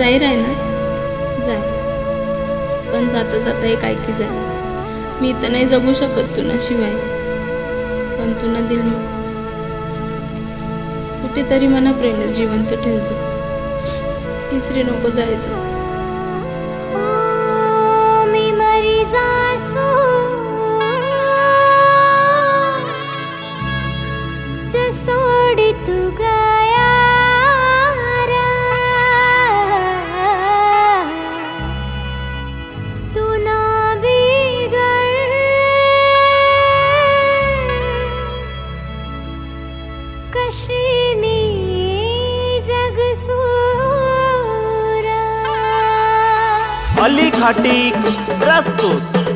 जाहीर आहे ना. जाय. पण जाता जाता एक ऐकी जाय. मी तर नाही जगू शकत तुला शिवाय. पण तुला दिल कुठेतरी मना प्रेम जिवंत ठेवतो तिसरी नको जायचो मी मरी जा अली खाटी प्रस्तुत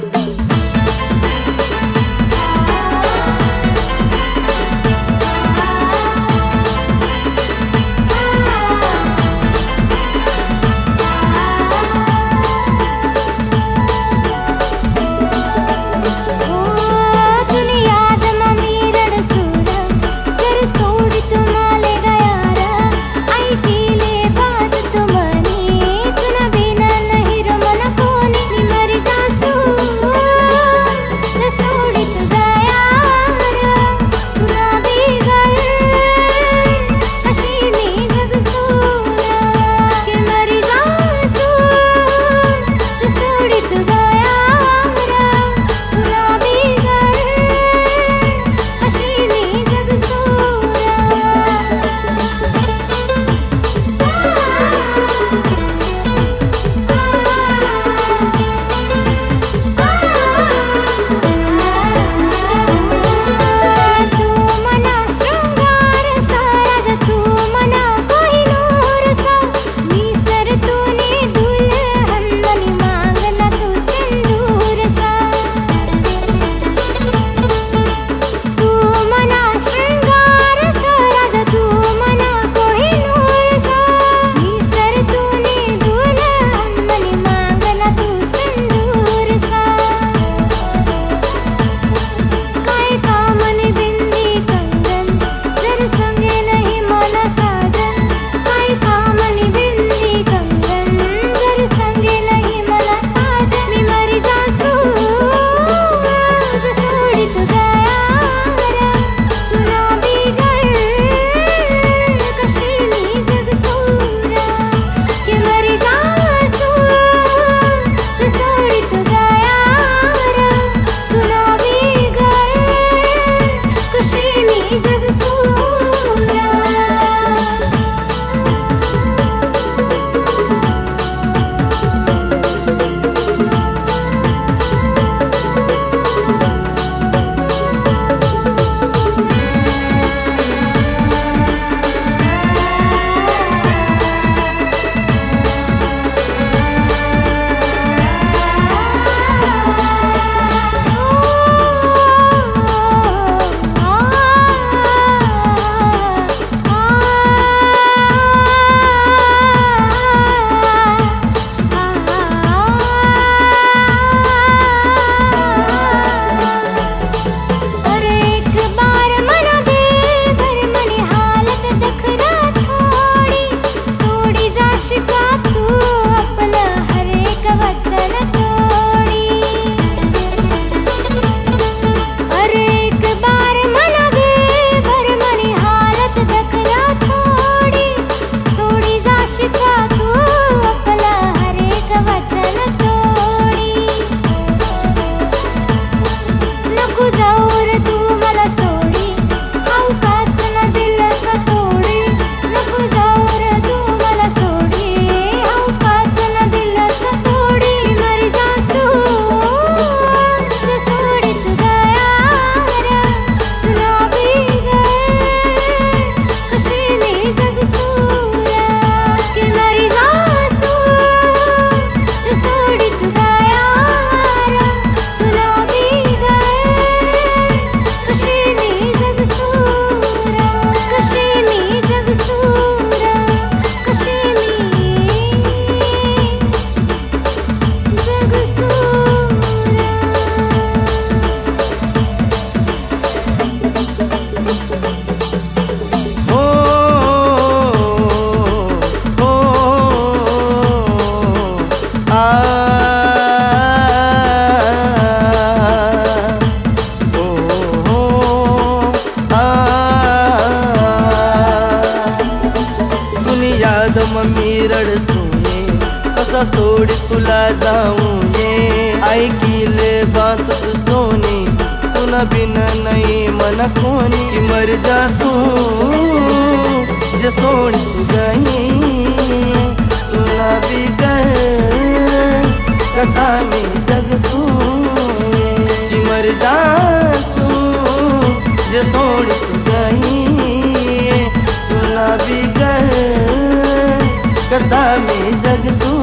मम्मी सुने कसा सोड तुला जाऊ ये. ऐकील बात सोने तुला बिन नाही मन कोणी. मर जासू जे सोनी तू गई तुला भी कर जग सामे जग सू